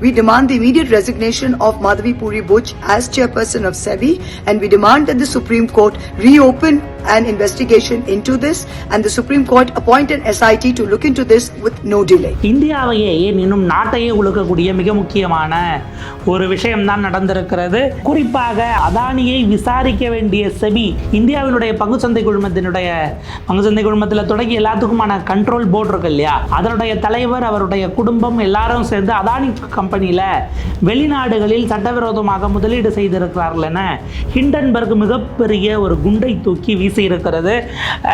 we demand the immediate resignation of Madhavi Puri Butch as chairperson of SEBI and we demand that the Supreme Court reopen an investigation into this and the Supreme Court appoint an SIT to look into this with no delay. இந்தியாவையே இன்னும் நாட்டையே உழுக்கக்கூடிய மிக முக்கியமான ஒரு விஷயம்தான் நடந்திருக்கிறது குறிப்பாக அதானியை விசாரிக்க வேண்டிய செபி இந்தியாவினுடைய பங்குச்சந்தை குழுமத்தினுடைய பங்குச்சந்தை குழுமத்தில் தொடங்கி எல்லாத்துக்குமான கண்ட்ரோல் போர்டு இருக்கு இல்லையா அதனுடைய தலைவர் அவருடைய குடும்பம் எல்லாரும் சேர்ந்து அதானி கம்பெனியில் வெளிநாடுகளில் சட்டவிரோதமாக முதலீடு செய்திருக்கிறார்கள் என ஹிண்டன்பர்க் மிகப்பெரிய ஒரு குண்டை தூக்கி வீசியிருக்கிறது.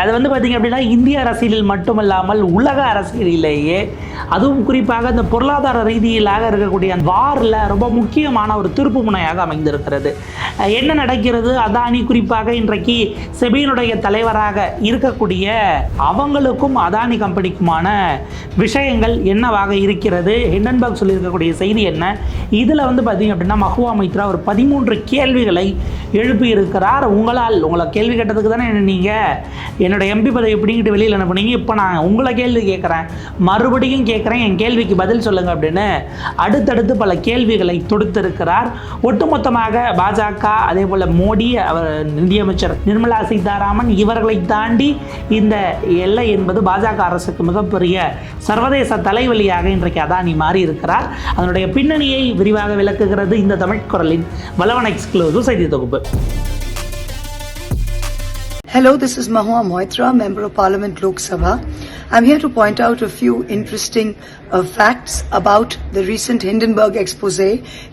அது வந்து பார்த்திங்க அப்படின்னா இந்திய அரசியலில் மட்டுமல்லாமல் உலக அரசியலிலேயே அதுவும் குறிப்பாக இந்த பொருளாதார ரீதியிலாக இருக்கக்கூடிய அந்த வாரில் ரொம்ப முக்கியமான ஒரு திருப்பு முனையாக அமைந்திருக்கிறது. என்ன நடக்கிறது? அதானி குறிப்பாக இன்றைக்கு செபியினுடைய தலைவராக இருக்கக்கூடிய அவங்களுக்கும் அதானி கம்பெனிக்குமான விஷயங்கள் என்னவாக இருக்கிறது? ஹிண்டன்பர்க் சொல்லியிருக்கக்கூடிய செய்தி என்ன? இதில் வந்து பார்த்திங்க அப்படின்னா மஹுவா மைத்ரா ஒரு பதிமூன்று கேள்விகளை எழுப்பியிருக்கிறார். உங்களால் உங்களை கேள்வி கேட்டதுக்கு தானே என்ன நீங்கள் என்னோட எம்பி பதவி பிடிங்கிட்டு வெளியில் அனுப்புனீங்க. இப்போ நான் உங்களை கேள்வி கேட்குறேன். மறுபடியும் கேட்குறேன் என் கேள்விக்கு பதில் சொல்லுங்க அப்படின்னு அடுத்தடுத்து பல கேள்விகளை தொடுத்திருக்கிறார். ஒட்டுமொத்தமாக பாஜக அதே போல் மோடி அவர் நிதியமைச்சர் நிர்மலா சீதாராமன் இவர்களை தாண்டி இந்த எல்லை என்பது பாஜக அரசுக்கு மிகப்பெரிய சர்வதேச தலைவலியாக இன்றைக்கு அதானி மாறி இருக்கிறார் அதனுடைய பின்னணியை விரிவாக விளக்குகிறது இந்த தமிழ் குரலின் வலவன் எக்ஸ்க்ளூசிவ் செய்தி தொகுப்பு Hello, this is Mahua Moitra, Member of Parliament Lok Sabha. I'm here to point out a few interesting uh, facts about the recent Hindenburg expose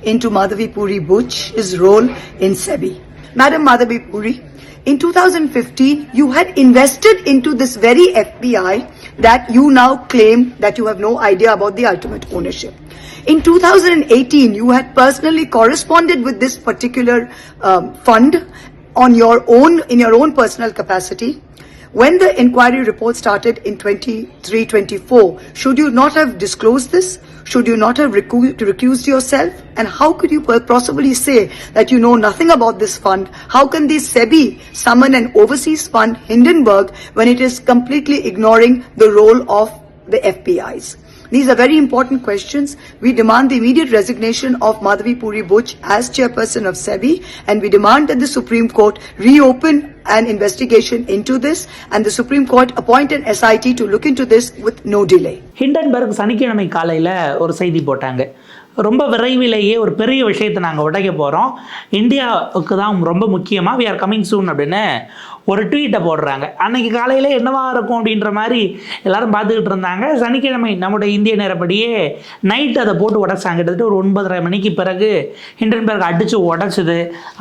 into Madhavi Puri Butch, his role in SEBI. Madam Madhavi Puri, in 2015, you had invested into this very FBI that you now claim that you have no idea about the ultimate ownership. In 2018, you had personally corresponded with this particular um, fund on your own, in your own personal capacity. When the inquiry report started in 23-24, should you not have disclosed this? Should you not have recu- recused yourself? And how could you possibly say that you know nothing about this fund? How can the SEBI summon an overseas fund, Hindenburg, when it is completely ignoring the role of the FPIs? These are very important questions. We demand the immediate resignation of Madhavi Puri Butch as chairperson of SEBI and we demand that the Supreme Court reopen an investigation into this and the Supreme Court appoint an SIT to look into this with no delay. Hindenburg சனிக்கிழமை காலையில் ஒரு செய்தி போட்டாங்க ரொம்ப விரைவிலேயே ஒரு பெரிய விஷயத்தை நாங்கள் உடைக்க போகிறோம் இந்தியாவுக்கு தான் ரொம்ப முக்கியமாக வி ஆர் கமிங் சூன் அப்படின்னு ஒரு ட்வீட்டை போடுறாங்க. அன்னைக்கு காலையில் என்னவா இருக்கும் அப்படின்ற மாதிரி எல்லாரும் பார்த்துக்கிட்டு இருந்தாங்க. சனிக்கிழமை நம்முடைய இந்திய நேரப்படியே நைட் அதை போட்டு உடச்சாங்க. கிட்டத்தட்ட ஒரு ஒன்பதரை மணிக்கு பிறகு ஹிண்டன்பர்க் அடித்து உடச்சிது.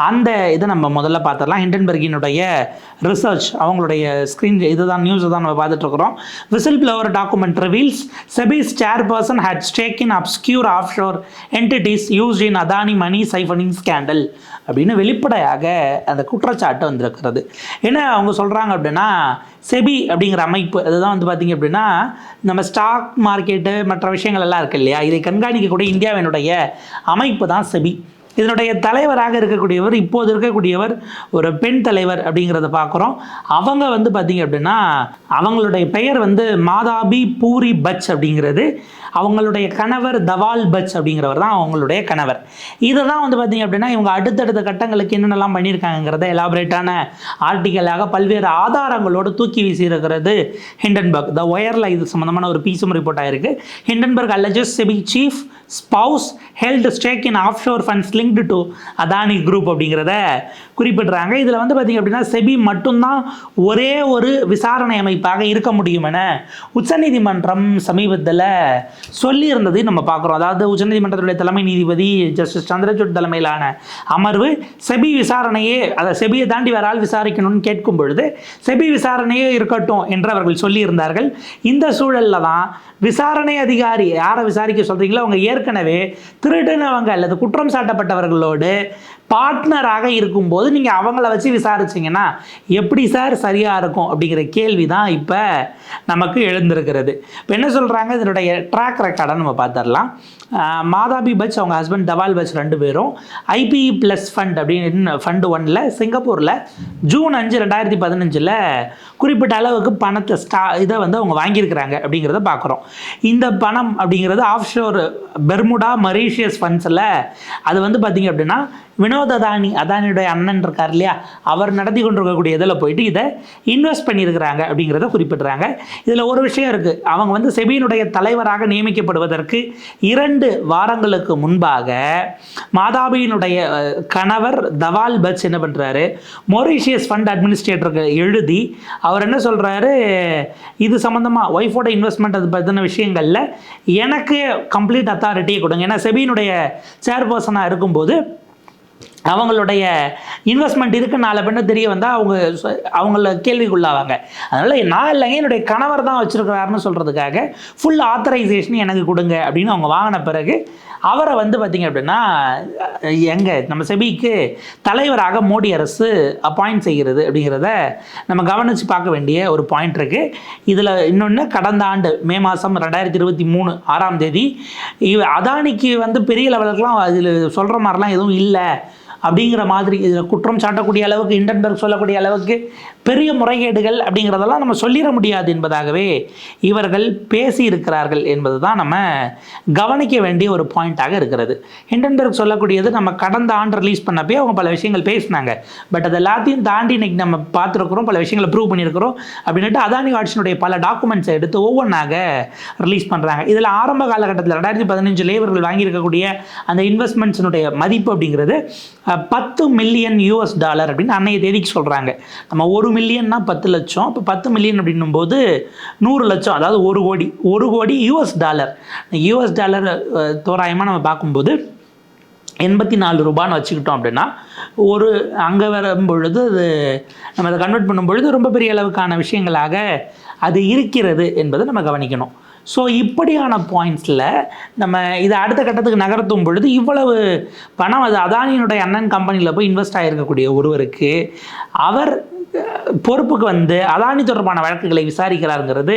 அந்த இதை நம்ம முதல்ல பார்த்துடலாம். ஹிண்டன்பர்கினுடைய ரிசர்ச் அவங்களுடைய ஸ்க்ரீன் இதுதான் நியூஸ் தான் நம்ம பார்த்துட்ருக்குறோம் whistle blower document reveals SEBI's chairperson had stake in obscure offshore entities used in Adani money siphoning scandal அப்படின்னு வெளிப்படையாக அந்த குற்றச்சாட்டு வந்திருக்கிறது. என்ன அவங்க சொல்கிறாங்க அப்படின்னா செபி அப்படிங்கிற அமைப்பு அதுதான் வந்து பார்த்திங்க அப்படின்னா நம்ம ஸ்டாக் மார்க்கெட்டு மற்ற விஷயங்கள் எல்லாம் இருக்குது இல்லையா? இதை கண்காணிக்கக்கூடிய இந்தியாவினுடைய அமைப்பு தான் செபி. இதனுடைய தலைவராக இருக்கக்கூடியவர் இப்போது இருக்கக்கூடியவர் ஒரு பெண் தலைவர் அப்படிங்கிறத பார்க்குறோம். அவங்க வந்து பார்த்திங்க அப்படின்னா அவங்களுடைய பெயர் வந்து மாதாபி பூரி பச் அப்படிங்கிறது. அவங்களுடைய கணவர் தவால் பட்ச் அப்படிங்கிறவர் தான் அவங்களுடைய கணவர். இதை தான் வந்து பார்த்திங்க அப்படின்னா இவங்க அடுத்தடுத்த கட்டங்களுக்கு என்னென்னலாம் பண்ணியிருக்காங்கிறத எலாபரேட்டான ஆர்டிக்கலாக பல்வேறு ஆதாரங்களோடு தூக்கி வீசியிருக்கிறது ஹிண்டன்பர்க். த ஒயரில் இது சம்மந்தமான ஒரு பீஸும் ரிப்போர்ட் ஆயிருக்கு. Hindenburg alleges SEBI chief spouse held stake in offshore funds linked to Adani group அப்படிங்கிறத குறிப்பிடுறாங்க. இதில் வந்து பார்த்திங்க அப்படின்னா செபி மட்டும்தான் ஒரே ஒரு விசாரணை அமைப்பாக இருக்க முடியும் என உச்சநீதிமன்றம் சமீபத்தில் சொல்லியிருந்ததை நம்ம பார்க்குறோம். அதாவது உச்சநீதிமன்றத்துடைய தலைமை நீதிபதி ஜஸ்டிஸ் சந்திரசூட் தலைமையிலான அமர்வு செபி விசாரணையே அதை செபியை தாண்டி வேற ஆள் விசாரிக்கணும்னு கேட்கும் பொழுது செபி விசாரணையே இருக்கட்டும் என்று அவர்கள் சொல்லியிருந்தார்கள். இந்த சூழலில் தான் விசாரணை அதிகாரி யாரை விசாரிக்க சொல்கிறீங்களோ அவங்க ஏற்கனவே திருடினவங்க அல்லது குற்றம் சாட்டப்பட்டவர்களோடு பார்ட்னராக இருக்கும்போது நீங்கள் அவங்கள வச்சு விசாரிச்சிங்கன்னா எப்படி சார் சரியாக இருக்கும் அப்படிங்கிற கேள்வி தான் இப்போ நமக்கு எழுந்திருக்கிறது. இப்போ என்ன சொல்கிறாங்க இதனுடைய ட்ராக் ரெக்கார்டை நம்ம பார்த்துடலாம். மாதாபி பச் அவங்க ஹஸ்பண்ட் தவால் பச் ரெண்டு பேரும் ஐபிஇ ப்ளஸ் ஃபண்ட் அப்படின்னு ஃபண்டு ஒன்னில் சிங்கப்பூரில் ஜூன் அஞ்சு ரெண்டாயிரத்தி பதினஞ்சில் குறிப்பிட்ட அளவுக்கு பணத்தை ஸ்டா இதை வந்து அவங்க வாங்கியிருக்கிறாங்க அப்படிங்கிறத பார்க்குறோம். இந்த பணம் அப்படிங்கிறது ஆஃப்ஷோர் பெர்முடா மரீஷியஸ் ஃபண்ட்ஸில் அது வந்து பார்த்திங்க அப்படின்னா வினோத் அதானி அதானியுடைய அண்ணன் இருக்கார் இல்லையா? அவர் நடத்தி கொண்டிருக்கக்கூடிய இதில் போயிட்டு இதை இன்வெஸ்ட் பண்ணியிருக்கிறாங்க அப்படிங்கிறத குறிப்பிட்றாங்க. இதில் ஒரு விஷயம் இருக்குது அவங்க வந்து செபியினுடைய தலைவராக நியமிக்கப்படுவதற்கு இரண்டு வாரங்களுக்கு முன்பாக மாதாபியினுடைய கணவர் தவால் பட்ச் என்ன பண்ணுறாரு மொரீஷியஸ் ஃபண்ட் அட்மினிஸ்ட்ரேட்டருக்கு எழுதி அவர் என்ன சொல்கிறாரு இது சம்மந்தமாக ஒய்ஃபோட இன்வெஸ்ட்மெண்ட் அது பற்றின விஷயங்களில் எனக்கு கம்ப்ளீட் அத்தாரிட்டியை கொடுங்க. ஏன்னா செபியினுடைய சேர்பர்சனாக இருக்கும்போது அவங்களுடைய இன்வெஸ்ட்மெண்ட் இருக்கு நாலு தெரிய வந்தால் அவங்க சொ- அவங்கள கேள்விக்குள்ளாவாங்க. அதனால் நான் இல்லைங்க என்னுடைய கணவர் தான் வச்சுருக்கிறாருன்னு சொல்கிறதுக்காக ஃபுல் ஆத்தரைசேஷன் எனக்கு கொடுங்க அப்படின்னு அவங்க வாங்கின பிறகு அவரை வந்து பார்த்திங்க அப்படின்னா எங்கே நம்ம செபிக்கு தலைவராக மோடி அரசு அப்பாயிண்ட் செய்கிறது அப்படிங்கிறத நம்ம கவனித்து பார்க்க வேண்டிய ஒரு பாயிண்ட் இருக்குது இதில் இன்னொன்று கடந்த ஆண்டு மே மாதம் ரெண்டாயிரத்தி இருபத்தி மூணு ஆறாம் தேதி இவ அதானிக்கு வந்து பெரிய லெவலுக்குலாம் அதில் சொல்கிற மாதிரிலாம் எதுவும் இல்லை. அப்படிங்கிற மாதிரி இதில் குற்றம் சாட்டக்கூடிய அளவுக்கு இண்டன்பர்க் சொல்லக்கூடிய அளவுக்கு பெரிய முறைகேடுகள் அப்படிங்கிறதெல்லாம் நம்ம சொல்லிட முடியாது என்பதாகவே இவர்கள் பேசி இருக்கிறார்கள் என்பது தான் நம்ம கவனிக்க வேண்டிய ஒரு பாயிண்ட்டாக இருக்கிறது. ஹிண்டன்பர்க் சொல்லக்கூடியது நம்ம கடந்த ஆண்டு ரிலீஸ் பண்ணப்பே அவங்க பல விஷயங்கள் பேசினாங்க. பட் அது எல்லாத்தையும் தாண்டி இன்னைக்கு நம்ம பார்த்துருக்குறோம் பல விஷயங்களை ப்ரூவ் பண்ணியிருக்கிறோம் அப்படின்ட்டு அதானி வாட்ஸினுடைய பல டாக்குமெண்ட்ஸை எடுத்து ஒவ்வொன்றாக ரிலீஸ் பண்ணுறாங்க இதில் ஆரம்ப காலகட்டத்தில் ரெண்டாயிரத்தி பதினஞ்சுலேயே இவர்கள் வாங்கியிருக்கக்கூடிய அந்த இன்வெஸ்ட்மெண்ட்ஸினுடைய மதிப்பு அப்படிங்கிறது பத்து மில்லியன் யூஎஸ் டாலர் அப்படின்னு அன்னைய தேதிக்கு சொல்கிறாங்க நம்ம ஒரு மில்லியன்னா பத்து லட்சம். இப்போ பத்து மில்லியன் அப்படின்னும் போது நூறு லட்சம் அதாவது ஒரு கோடி ஒரு கோடி யூஎஸ் டாலர் யூஎஸ் டாலர் தோராயமாக நம்ம பார்க்கும்போது எண்பத்தி நாலு ரூபான்னு வச்சுக்கிட்டோம் அப்படின்னா ஒரு அங்கே வரும்பொழுது அது நம்ம அதை கன்வெர்ட் பண்ணும் பொழுது ரொம்ப பெரிய அளவுக்கான விஷயங்களாக அது இருக்கிறது என்பதை நம்ம கவனிக்கணும். ஸோ இப்படியான பாயிண்ட்ஸில் நம்ம இதை அடுத்த கட்டத்துக்கு நகர்த்தும் பொழுது இவ்வளவு பணம் அது அதானியினுடைய அண்ணன் கம்பெனியில் போய் இன்வெஸ்ட் ஆகிருக்கக்கூடிய ஒருவருக்கு அவர் பொறுப்புக்கு வந்து அதானி தொடர்பான வழக்குகளை விசாரிக்கிறாருங்கிறது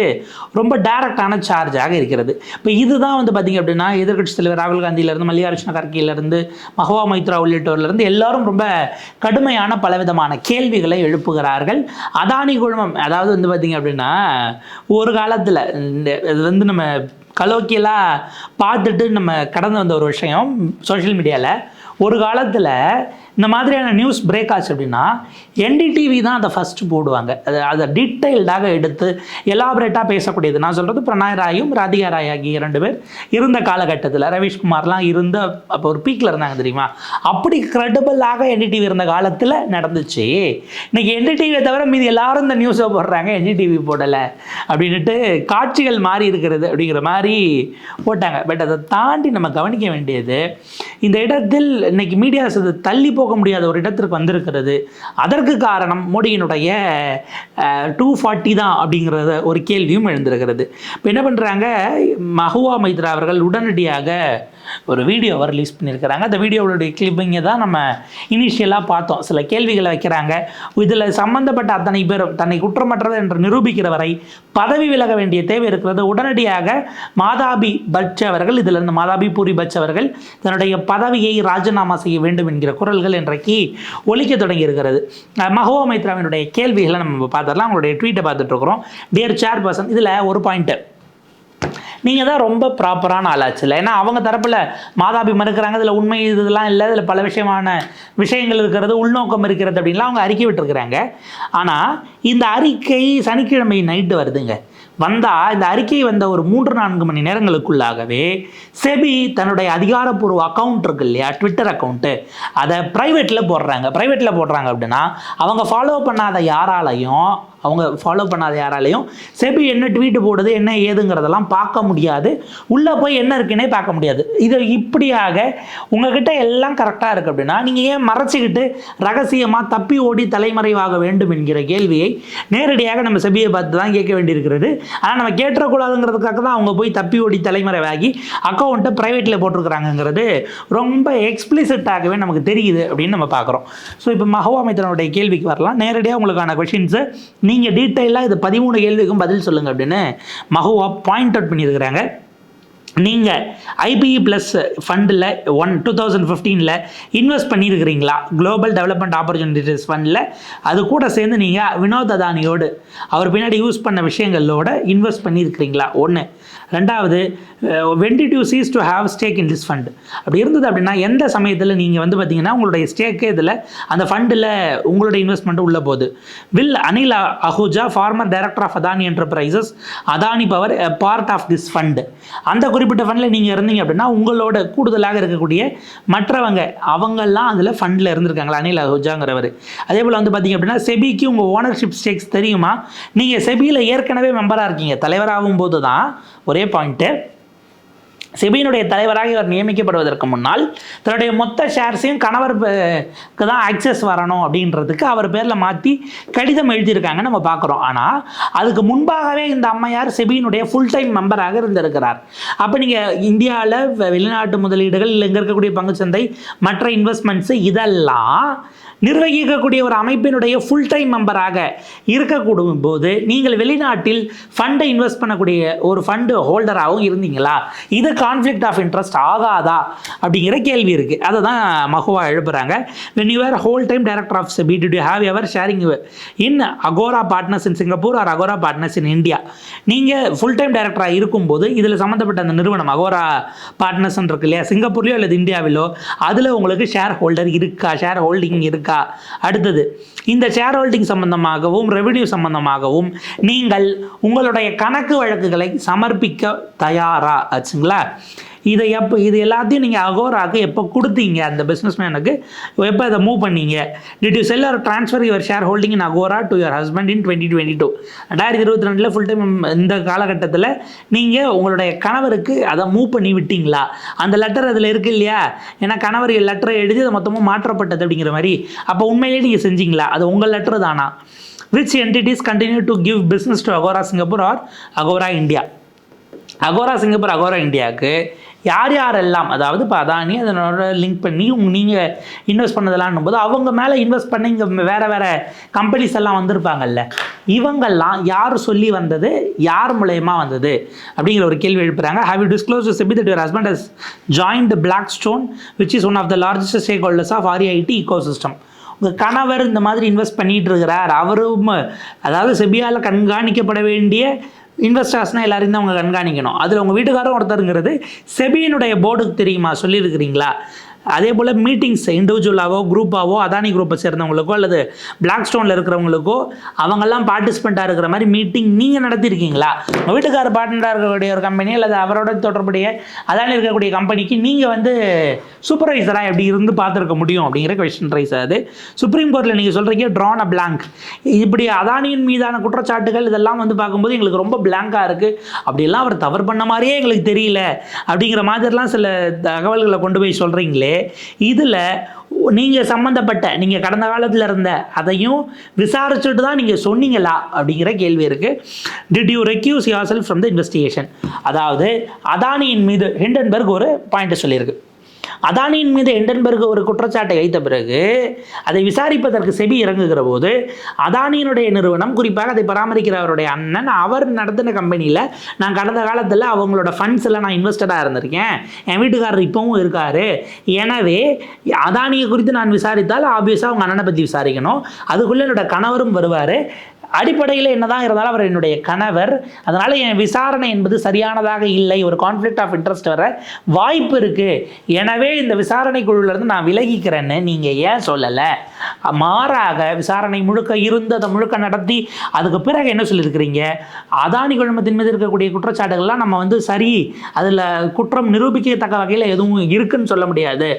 ரொம்ப டைரக்டான சார்ஜாக இருக்கிறது. இப்போ இதுதான் வந்து பார்த்திங்க அப்படின்னா எதிர்கட்சி தலைவர் ராகுல் காந்தியிலேருந்து மல்லிகார்ஜுன கர்கேலேருந்து மஹவா மைத்ரா உள்ளிட்டோர்லேருந்து எல்லாரும் ரொம்ப கடுமையான பலவிதமான கேள்விகளை எழுப்புகிறார்கள். அதானி குழுமம் அதாவது வந்து பார்த்திங்க அப்படின்னா ஒரு காலத்தில் இந்த இது வந்து நம்ம கலோக்கியலாக பார்த்துட்டு நம்ம கடந்து வந்த ஒரு விஷயம் சோஷியல் மீடியாவில் ஒரு காலத்தில் இந்த மாதிரியான நியூஸ் பிரேக் ஆச்சு அப்படின்னா என்டிடிவி தான் அதை ஃபஸ்ட்டு போடுவாங்க. அது அதை டீட்டெயில்டாக எடுத்து எலாபரேட்டாக பேசக்கூடியது. நான் சொல்கிறது பிரணாய் ராயும் ராதிகா ராய் ஆகிய ரெண்டு பேர் இருந்த காலகட்டத்தில் ரவீஷ்குமார்லாம் இருந்த அப்போ ஒரு பீக்கில் இருந்தாங்க தெரியுமா? அப்படி க்ரெடிபிளாக என்டிடிவி இருந்த காலத்தில் நடந்துச்சு. இன்றைக்கி என்டிடிவியை தவிர மீதி எல்லாரும் இந்த நியூஸை போடுறாங்க என்டிடிவி போடலை அப்படின்ட்டு காட்சிகள் மாறி இருக்கிறது அப்படிங்கிற மாதிரி போட்டாங்க. பட் அதை தாண்டி நம்ம கவனிக்க வேண்டியது இந்த இடத்தில் இன்னைக்கு மீடியாஸ் அது தள்ளி போக முடியாத ஒரு இடத்திற்கு வந்திருக்கிறது. அதற்கு காரணம் மோடியினுடைய டூ ஃபார்ட்டி தான் அப்படிங்கிறத ஒரு கேள்வியும் எழுந்திருக்கிறது. இப்போ என்ன பண்ணுறாங்க மஹுவா மைத்ரா அவர்கள் உடனடியாக ஒரு வீடியோவை ரிலீஸ் பண்ணியிருக்கிறாங்க. அந்த வீடியோவுடைய கிளிப்பிங்கை தான் நம்ம இனிஷியலாக பார்த்தோம். சில கேள்விகளை வைக்கிறாங்க. இதில் சம்பந்தப்பட்ட அத்தனை பேரும் தன்னை குற்றமற்றது என்று நிரூபிக்கிற வரை பதவி விலக வேண்டிய தேவை இருக்கிறது. உடனடியாக மாதாபி பட்ச் அவர்கள் இதில் இருந்து மாதாபி பூரி பட்ச் அவர்கள் தன்னுடைய பதவியை ராஜினாமா செய்ய வேண்டும் என்கிற குரல்கள் இன்றைக்கு ஒழிக்க தொடங்கி இருக்கிறது மஹோவா மைத்ராவினுடைய கேள்விகளை நம்ம பார்த்துடலாம். அவங்களுடைய ட்வீட்டை பார்த்துட்டு இருக்கிறோம். டியர் சேர் பர்சன் இதில் ஒரு பாயிண்ட்டு நீங்கள் தான் ரொம்ப ப்ராப்பரான ஆளாச்சுல. ஏன்னா அவங்க தரப்பில் மாதாபி மறுக்கிறாங்க இதில் உண்மை இதெல்லாம் இல்லை இதில் பல விஷயமான விஷயங்கள் இருக்கிறது உள்நோக்கம் இருக்கிறது அப்படின்லாம் அவங்க அறிக்கை விட்டுருக்குறாங்க. ஆனால் இந்த அறிக்கை சனிக்கிழமை நைட்டு வருதுங்க. வந்தால் இந்த அறிக்கை வந்த ஒரு மூன்று நான்கு மணி நேரங்களுக்குள்ளாகவே செபி தன்னுடைய அதிகாரப்பூர்வ அக்கௌண்ட் இருக்கு இல்லையா ட்விட்டர் அக்கௌண்ட்டு அதை ப்ரைவேட்டில் போடுறாங்க. ப்ரைவேட்டில் போடுறாங்க அப்படின்னா அவங்க ஃபாலோ பண்ணாத யாராலையும் அவங்க ஃபாலோ பண்ணாத யாராலையும். செபி என்ன ட்வீட் போடுது என்ன ஏதுங்கிறதெல்லாம் பார்க்க முடியாது. உள்ளே போய் என்ன இருக்குன்னே பார்க்க முடியாது. இது இப்படியாக உங்ககிட்ட எல்லாம் கரெக்டாக இருக்குது அப்படின்னா நீங்கள் ஏன் மறைச்சிக்கிட்டு ரகசியமாக தப்பி ஓடி தலைமறைவாக வேண்டும் என்கிற கேள்வியை நேரடியாக நம்ம செபியை பார்த்து தான் கேட்க வேண்டியிருக்கிறது. ஆனால் நம்ம கேட்டுறக்கூடாதுங்கிறதுக்காக தான் அவங்க போய் தப்பி ஓடி தலைமறைவாகி அக்கௌண்ட்டை ப்ரைவேட்டில் போட்டிருக்கிறாங்கங்கிறது ரொம்ப எக்ஸ்பிளிசிட்டாகவே நமக்கு தெரியுது அப்படின்னு நம்ம பார்க்குறோம். ஸோ இப்போ மகவாமைத்தனுடைய கேள்விக்கு வரலாம். நேரடியாக உங்களுக்கான கொஷின்ஸை நீங்கள் டீட்டெயிலாக இது பதிமூணு கேள்விக்கும் பதில் சொல்லுங்கள் அப்படின்னு மகுவா பாயிண்ட் அவுட் பண்ணியிருக்கிறாங்க. நீங்கள் ஐபிஇ ப்ளஸ் ஃபண்டில் ஒன் டூ தௌசண்ட் ஃபிஃப்டீனில் இன்வெஸ்ட் பண்ணியிருக்கிறீங்களா? குளோபல் டெவலப்மெண்ட் ஆப்பர்ச்சுனிட்டிஸ் ஃபண்டில் அது கூட சேர்ந்து நீங்கள் வினோத் அதானியோடு அவர் பின்னாடி யூஸ் பண்ண விஷயங்களோட இன்வெஸ்ட் பண்ணியிருக்கிறீங்களா? ஒன்று ரெண்டாவது when did you cease to have stake in this fund அப்படி இருந்தது அப்படின்னா எந்த சமயத்தில் நீங்கள் வந்து பார்த்தீங்கன்னா உங்களுடைய ஸ்டேக்கே இதில் அந்த ஃபண்டில் உங்களுடைய இன்வெஸ்ட்மெண்ட் உள்ள போகுது. Will Anil Ahuja former director of Adani enterprises Adani power part of this fund அந்த குறிப்பிட்ட ஃபண்டில் நீங்கள் இருந்தீங்க அப்படின்னா உங்களோட கூடுதலாக இருக்கக்கூடிய மற்றவங்க அவங்கெல்லாம் அதில் ஃபண்டில் இருந்திருக்காங்களா அனில் அஹூஜாங்கிறவர் அதே போல் வந்து பார்த்தீங்க அப்படின்னா செபிக்கு உங்கள் ஓனர்ஷிப் ஸ்டேக்ஸ் தெரியுமா? நீங்கள் செபியில் ஏற்கனவே மெம்பராக இருக்கீங்க. தலைவராகும் போது தான் ஒரே பாயிண்ட்டு செபியினுடைய தலைவராக இவர் நியமிக்கப்படுவதற்கு முன்னால் தன்னுடைய மொத்த ஷேர்ஸையும் கணவருக்கு தான் ஆக்சஸ் வரணும் அப்படின்றதுக்கு அவர் பேரில் மாற்றி கடிதம் எழுதியிருக்காங்க நம்ம பார்க்குறோம். ஆனால் அதுக்கு முன்பாகவே இந்த அம்மையார் செபியினுடைய ஃபுல் டைம் மெம்பராக இருந்திருக்கிறார். அப்போ நீங்கள் இந்தியாவில் வெளிநாட்டு முதலீடுகள் இல்லை இங்கே இருக்கக்கூடிய பங்குச்சந்தை மற்ற இன்வெஸ்ட்மெண்ட்ஸு இதெல்லாம் நிர்வகிக்கக்கூடிய ஒரு அமைப்பினுடைய ஃபுல் டைம் மெம்பராக இருக்கக்கூடும் போது நீங்கள் வெளிநாட்டில் ஃபண்டை இன்வெஸ்ட் பண்ணக்கூடிய ஒரு ஃபண்டு ஹோல்டராகவும் இருந்தீங்களா? இது கான்ஃப்ளிக்ட் ஆஃப் இன்ட்ரெஸ்ட் ஆகாதா? அப்படிங்கிற கேள்வி இருக்குது அதை தான் மகுவா எழுப்புறாங்க. When you are whole time director of SEBI to have ever sharing in Agora partners in Singapore or Agora partners in India நீங்கள் ஃபுல் டைம் டைரக்டராக இருக்கும்போது இதில் சம்மந்தப்பட்ட அந்த நிறுவனம் அகோரா பார்ட்னர்ஸ் இருக்கு இல்லையா? சிங்கப்பூர்லையோ அல்லது இந்தியாவிலோ அதில் உங்களுக்கு ஷேர் ஹோல்டர் இருக்கா? ஷேர் ஹோல்டிங் இருக்கா? அடுத்தது இந்த ஷேர் ஹோல்டிங் சம்பந்தமாகவும் ரெவென்யூ சம்பந்தமாகவும் நீங்கள் உங்களுடைய கணக்கு வழக்குகளை சமர்ப்பிக்க தயாரா? ஆச்சுங்களா இதை எப்போ இது எல்லாத்தையும் நீங்கள் அகோராக்கு எப்போ கொடுத்தீங்க? அந்த பிஸ்னஸ் மேனுக்கு எப்போ இதை மூவ் பண்ணீங்க? Did you sell or transfer your shareholding in Agora to your husband in twenty twenty two ரெண்டாயிரத்தி இருபத்தி ரெண்டில் ஃபுல் டைம் இந்த காலகட்டத்தில் நீங்கள் உங்களுடைய கணவருக்கு அதை மூவ் பண்ணி விட்டீங்களா? அந்த லெட்டர் அதில் இருக்கு இல்லையா? ஏன்னா கணவர் லெட்டரை எழுதி அது மொத்தமாக மாற்றப்பட்டது அப்படிங்கிற மாதிரி. அப்போ உண்மையிலேயே நீங்கள் செஞ்சீங்களா? அது உங்கள் லெட்டர் தானா? Which entities continue to give business to Agora Singapore or Agora India Agora Singapore Agora இந்தியாவுக்கு யார் யாரெல்லாம் அதாவது இப்போ அதானி அதனோட லிங்க் பண்ணி நீங்கள் இன்வெஸ்ட் பண்ணதெல்லாம் போது அவங்க மேலே இன்வெஸ்ட் பண்ணி இங்கே வேறு வேறு கம்பெனிஸ் எல்லாம் வந்திருப்பாங்கல்ல இவங்கெல்லாம் யார் சொல்லி வந்தது யார் மூலயமா வந்தது அப்படிங்கிற ஒரு கேள்வி எழுப்புறாங்க. Have you disclose SEBI that your husband has joined Blackstone which is one of the largest stakeholders of RIT ecosystem உங்கள் கணவர் இந்த மாதிரி இன்வெஸ்ட் பண்ணிட்டு இருக்கிறார். அவரும் அதாவது செபியால் கண்காணிக்கப்பட வேண்டிய இன்வெஸ்டர்ஸ்னால் எல்லாரையும் தான் அவங்க கண்காணிக்கணும். அதில் உங்கள் வீட்டுக்காரரும் ஒருத்தருங்கிறது செபியினுடைய போர்டுக்கு தெரியுமா? சொல்லியிருக்கிறீங்களா? அதே போல் மீட்டிங்ஸ் இண்டிவிஜுவலாகவோ குரூப்பாகவோ அதானி குரூப்பை சேர்ந்தவங்களுக்கோ அல்லது பிளாக் ஸ்டோனில் இருக்கிறவங்களுக்கோ அவங்கெல்லாம் பார்ட்டிசிபெண்ட்டாக இருக்கிற மாதிரி மீட்டிங் நீங்கள் நடத்தியிருக்கீங்களா உங்கள் வீட்டுக்கார பார்ட்னராக இருக்கக்கூடிய ஒரு கம்பெனி அல்லது அவரோட தொடர்புடைய அதானி இருக்கக்கூடிய கம்பெனிக்கு நீங்கள் வந்து சூப்பர்வைசராக எப்படி இருந்து பார்த்துருக்க முடியும் அப்படிங்கிற கொஷின் ரைஸ் ஆகுது. சுப்ரீம் கோர்ட்டில் நீங்கள் சொல்கிறீங்க ட்ரான் அ பிளாங்க் இப்படி அதானியின் மீதான குற்றச்சாட்டுகள் இதெல்லாம் வந்து பார்க்கும்போது எங்களுக்கு ரொம்ப பிளாங்காக இருக்குது அப்படிலாம் அவர் தவறு பண்ண மாதிரியே எங்களுக்கு தெரியல. அப்படிங்கிற மாதிரிலாம் சில தகவல்களை கொண்டு போய் சொல்கிறீங்களே இதில் நீங்கள் சம்மந்தப்பட்ட நீங்கள் கடந்த காலத்தில் இருந்த அதையும் விசாரிச்சுட்டு தான் நீங்கள் சொன்னீங்களா அப்படிங்கிற கேள்வி இருக்குது did you recuse yourself from the investigation அதாவது அதானியின் மீது ஹிண்டன்பர்க் ஒரு பாயிண்ட்டை சொல்லியிருக்கு. அதானியின் மீது எண்டன்பர்க் ஒரு குற்றச்சாட்டை வைத்த பிறகு அதை விசாரிப்பதற்கு செபி இறங்குகிற போது அதானியினுடைய நிறுவனம் குறிப்பாக அதை பராமரிக்கிற அவருடைய அண்ணன் அவர் நடத்தின கம்பெனியில் நான் கடந்த காலத்தில் அவங்களோட ஃபண்ட்ஸ் எல்லாம் நான் இன்வெஸ்டடாக இருந்திருக்கேன். என் வீட்டுக்காரர் இப்போவும் இருக்கார். எனவே அதானியை குறித்து நான் விசாரித்தால் ஆப்வியஸாக அவங்க அண்ணனை பற்றி விசாரிக்கணும். அதுக்குள்ளே என்னோட கணவரும் வருவார். அடிப்படையில் என்னதான் இருந்தாலும் அவர் என்னுடைய கணவர். அதனால் என் விசாரணை என்பது சரியானதாக இல்லை. ஒரு கான்ஃப்ளிக்ட் ஆஃப் இன்ட்ரெஸ்ட் வர வாய்ப்பு இருக்குது எனவே இந்த விசாரணை குழுவிலேருந்து நான் விலகிக்கிறேன்னு நீங்கள் ஏன் சொல்லலை? மாறாக விசாரணை முழுக்க இருந்து அதை முழுக்க நடத்தி அதுக்கு பிறகு என்ன சொல்லியிருக்கிறீங்க? அதானி குழுமத்தின் மீது இருக்கக்கூடிய குற்றச்சாட்டுகள்லாம் நம்ம வந்து சரி அதில் குற்றம் நிரூபிக்கத்தக்க வகையில் எதுவும் இருக்குன்னு சொல்ல முடியாது.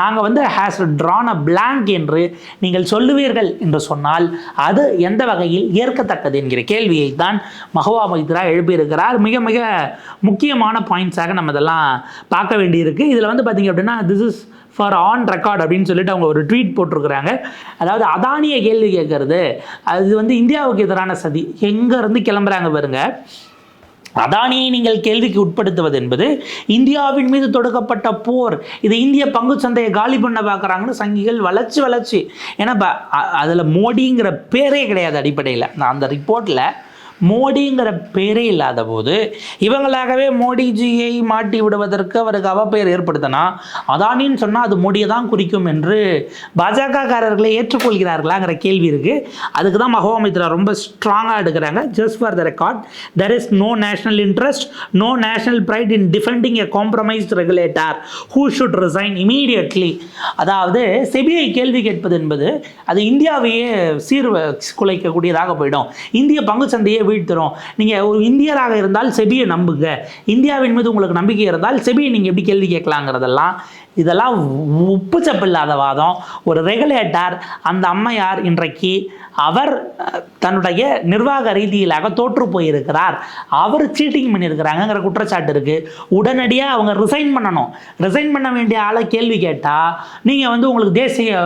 நாங்கள் வந்து ஹேஸ் ட்ரான் அ பிளாங்க் என்று நீங்கள் சொல்லுவீர்கள் என்று சொன்னால் அது எந்த வகையில் ஏற்கத்தக்கது என்கிற கேள்வியை தான் மஹவா மைத்ரா எழுப்பியிருக்கிறார். மிக மிக முக்கியமான பாயிண்ட்ஸாக நம்ம இதெல்லாம் பார்க்க வேண்டியிருக்கு. இதில் வந்து பார்த்தீங்க அப்படின்னா this is for on record அப்படின்னு சொல்லிட்டு அவங்க ஒரு ட்வீட் போட்டிருக்கிறாங்க. அதாவது அதானியை கேள்வி கேட்கறது. அது வந்து இந்தியாவுக்கு எதிரான சதி. எங்கேருந்து கிளம்புறாங்க பாருங்கள் அதானியை நீங்கள் கேள்விக்கு உட்படுத்துவது என்பது இந்தியாவின் மீது தொடுக்கப்பட்ட போர். இது இந்திய பங்கு சந்தையை காலி பண்ண பார்க்குறாங்கன்னு சங்கிகள் வளர்ச்சி வளர்ச்சி. ஏன்னா அதில் மோடிங்கிற பேரே கிடையாது அடிப்படையில். நான் அந்த ரிப்போர்ட்டில் மோடிங்கிற பேரே இல்லாத போது இவங்களாகவே மோடிஜியை மாட்டி விடுவதற்கு அவருக்கு அவப்பெயர் ஏற்படுத்தினா அதானின்னு சொன்னால் அது மோடியை தான் குறிக்கும் என்று பாஜகக்காரர்களை ஏற்றுக்கொள்கிறார்களாங்கிற கேள்வி இருக்குது அதுக்கு தான் மகோமித்ரா ரொம்ப ஸ்ட்ராங்காக எடுக்கிறாங்க. Just for the record there is no national interest no national pride in defending a compromised regulator who should resign immediately அதாவது செபிஐ கேள்வி கேட்பது என்பது அது இந்தியாவையே சீர்வ குலைக்கக்கூடியதாக போயிடும். இந்திய பங்கு சந்தையை தரும் நீங்கள் ஒரு இந்தியராக இருந்தால் செபியை நம்புங்க. இந்தியாவின் மீது உங்களுக்கு நம்பிக்கை இருந்தால் செபியை நீங்கள் எப்படி கேள்வி கேட்கலாங்கிறதெல்லாம் இதெல்லாம் உப்பு சப்பு இல்லாத வாதம். ஒரு ரெகுலேட்டர் அந்த அம்மையார் இன்றைக்கு அவர் தன்னுடைய நிர்வாக ரீதியிலாக தோற்று போயிருக்கிறார். அவர் சீட்டிங் பண்ணியிருக்கிறாங்கங்கிற குற்றச்சாட்டு இருக்குது உடனடியாக அவங்க ரிசைன் பண்ணணும். ரிசைன் பண்ண வேண்டிய ஆளை கேள்வி கேட்டால் நீங்கள் வந்து உங்களுக்கு தேசிய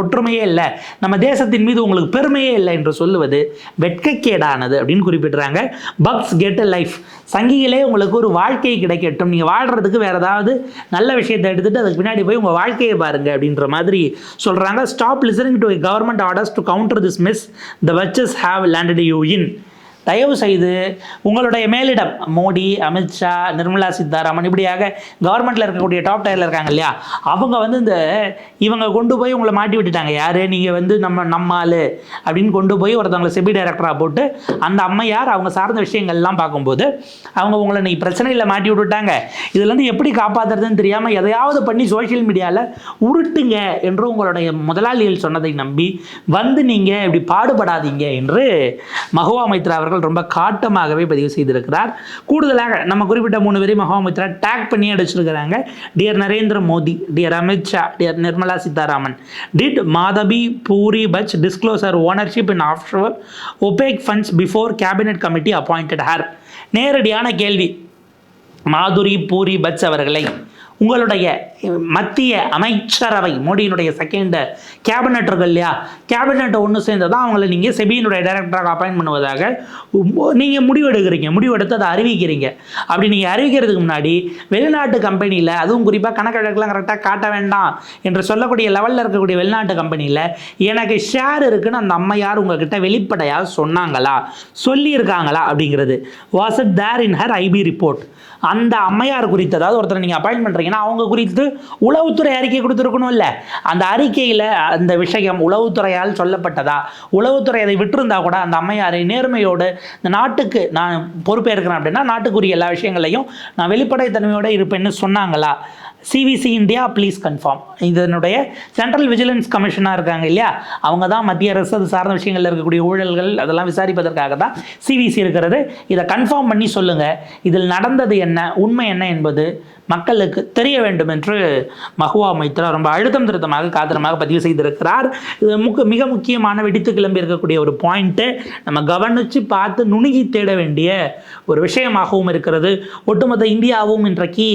ஒற்றுமையே இல்லை. நம்ம தேசத்தின் மீது உங்களுக்கு பெருமையே இல்லை என்று சொல்லுவது வெட்கக்கேடானது அப்படின்னு குறிப்பிடுறாங்க. Bugs get life. சங்கிகளே உங்களுக்கு ஒரு வாழ்க்கை கிடைக்கட்டும். நீங்கள் வாழ்கிறதுக்கு வேறு ஏதாவது நல்ல விஷயம் விஷயத்தை எடுத்துகிட்டு அதுக்கு பின்னாடி போய் உங்கள் வாழ்க்கையை பாருங்க அப்படின்ற மாதிரி சொல்கிறாங்க stop listening to government orders to counter this mess the watches have landed you in தயவு செய்து உங்களுடைய மேலிடம் மோடி அமித்ஷா நிர்மலா சீதாராமன் இப்படியாக கவர்மெண்ட்டில் இருக்கக்கூடிய டாப் டயரில் இருக்காங்க இல்லையா? அவங்க வந்து இந்த இவங்க கொண்டு போய் உங்களை மாட்டி விட்டுட்டாங்க. யார்? நீங்கள் வந்து நம்ம நம்ம ஆள் அப்படின்னு கொண்டு போய் ஒருத்தவங்களை செபி டைரக்டராக போட்டு அந்த அம்மையார் அவங்க சார்ந்த விஷயங்கள்லாம் பார்க்கும்போது அவங்க உங்களை நீ பிரச்சனையில் மாட்டி விட்டுட்டாங்க. இதுலேருந்து எப்படி காப்பாற்றுறதுன்னு தெரியாமல் எதையாவது பண்ணி சோஷியல் மீடியாவில் உருட்டுங்க என்று உங்களுடைய முதலாளிகள் சொன்னதை நம்பி வந்து நீங்கள் இப்படி பாடுபடாதீங்க என்று மகுவா மைத்ரா அவர்கள் ரொம்ப காட்டமாகவே பதிவு செய்திருக்கிறார். கூடுதலாக நம்ம குறிப்பிட்ட மூணு பேரையும் மகாமித்ரா டேக் பண்ணி அடிச்சிருக்கிறாங்க. Dear Narendra Modi dear Amit Shah dear Nirmala Sitharaman did Madhavi puri பச் disclosure ownership in offshore opaque funds before cabinet committee appointed her நேரடியான கேள்வி மாதுரி பூரி பட்ஸ் அவர்களை உங்களுடைய மத்திய அமைச்சரவை மோடியினுடைய செகண்ட் கேபினட் இருக்கு இல்லையா? கேபினெட்டை ஒன்று சேர்ந்து தான் அவங்கள நீங்கள் செபியினுடைய டைரக்டராக அப்பாயின்ட் பண்ணுவதாக நீங்கள் முடிவெடுக்கிறீங்க. முடிவெடுத்து அதை அறிவிக்கிறீங்க. அப்படி நீங்கள் அறிவிக்கிறதுக்கு முன்னாடி வெளிநாட்டு கம்பெனியில் அதுவும் குறிப்பாக கணக்கெடுக்கலாம் கரெக்டாக காட்ட வேண்டாம் என்று சொல்லக்கூடிய லெவலில் இருக்கக்கூடிய வெளிநாட்டு கம்பெனியில் எனக்கு ஷேர் இருக்குன்னு அந்த அம்மையார் உங்ககிட்ட வெளிப்படையாக சொன்னாங்களா? சொல்லியிருக்காங்களா அப்படிங்கிறது. Was it there in her IP report அந்த அம்மையார் குறித்து அதாவது ஒருத்தர் நீங்கள் அப்பாயின்ட் ஏன்னா அவங்க குறித்து உளவுத்துறை அறிக்கை கொடுத்துருக்கணும் இல்லை அந்த அறிக்கையில் அந்த விஷயம் உளவுத்துறையால் சொல்லப்பட்டதா? உளவுத்துறை அதை விட்டிருந்தா கூட அந்த அம்மையாரை நேர்மையோடு இந்த நாட்டுக்கு நான் பொறுப்பேற்கிறேன் அப்படின்னா நாட்டுக்குரிய எல்லா விஷயங்களையும் நான் வெளிப்படைத்தன்மையோடு இருப்பேன்னு சொன்னாங்களா? சிவிசி இந்தியா ப்ளீஸ் கன்ஃபார்ம் இதனுடைய சென்ட்ரல் விஜிலன்ஸ் கமிஷனாக இருக்காங்க இல்லையா? அவங்க தான் மத்திய அரசு அது சார்ந்த விஷயங்களில் இருக்கக்கூடிய ஊழல்கள் அதெல்லாம் விசாரிப்பதற்காக தான் சிவிசி இருக்கிறது. இதை கன்ஃபார்ம் பண்ணி சொல்லுங்கள் இதில் நடந்தது என்ன? உண்மை என்ன என்பது மக்களுக்கு தெரிய வேண்டும் என்று மகுவா மைத்ரா ரொம்ப அழுத்தம் திருத்தமாக காத்திரமாக பதிவு செய்திருக்கிறார். இது முக்க மிக முக்கியமான வெடித்து கிளம்பி இருக்கக்கூடிய ஒரு பாயிண்ட்டு நம்ம கவனித்து பார்த்து நுணுகி தேட வேண்டிய ஒரு விஷயமாகவும் இருக்கிறது. ஒட்டுமொத்த இந்தியாவும் இன்றைக்கு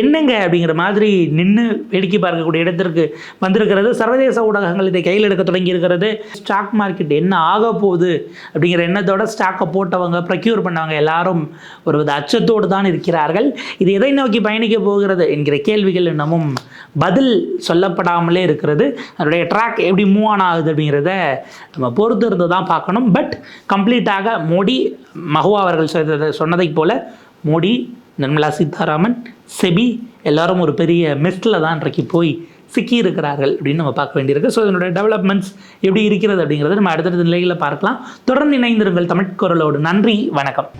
என்னங்க அப்படிங்கிற மாதிரி நின்று வேடிக்கை பார்க்கக்கூடிய இடத்திற்கு வந்திருக்கிறது. சர்வதேச ஊடகங்கள் இதை கையில் எடுக்க தொடங்கி இருக்கிறது ஸ்டாக் மார்க்கெட் என்ன ஆக போகுது அப்படிங்கிற எண்ணத்தோட ஸ்டாக்கை போட்டவங்க ப்ரொக்யூர் பண்ணவங்க எல்லாரும் ஒரு வித அச்சத்தோடு தான் இருக்கிறார்கள். இது எதை நோக்கி பயணிக்க போகிறது என்கிற கேள்விகள் இன்னமும் பதில் சொல்லப்படாமலே இருக்கிறது. அதனுடைய ட்ராக் எப்படி மூவ் ஆன் ஆகுது அப்படிங்கிறத நம்ம பொறுத்து இருந்து தான் பார்க்கணும். பட் கம்ப்ளீட்டாக மோடி மகுவா அவர்கள் சொன்னதை சொன்னதைப் போல மோடி நிர்மலா சீதாராமன் செபி எல்லாரும் ஒரு பெரிய மிஸ்டில் தான் இன்றைக்கு போய் சிக்கி இருக்கிறார்கள் அப்படின்னு நம்ம பார்க்க வேண்டியிருக்கு. ஸோ இதனுடைய டெவலப்மெண்ட்ஸ் எப்படி இருக்கிறது அப்படிங்கிறத நம்ம அடுத்தடுத்த நிலையில் பார்க்கலாம். தொடர்ந்து இணைந்திருங்கள் தமிழ் குரலோடு. நன்றி வணக்கம்.